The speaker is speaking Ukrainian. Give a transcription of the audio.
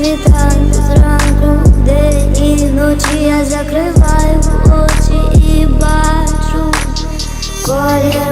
світанку, зранку, день і ночі я закриваю очі і бачу колір.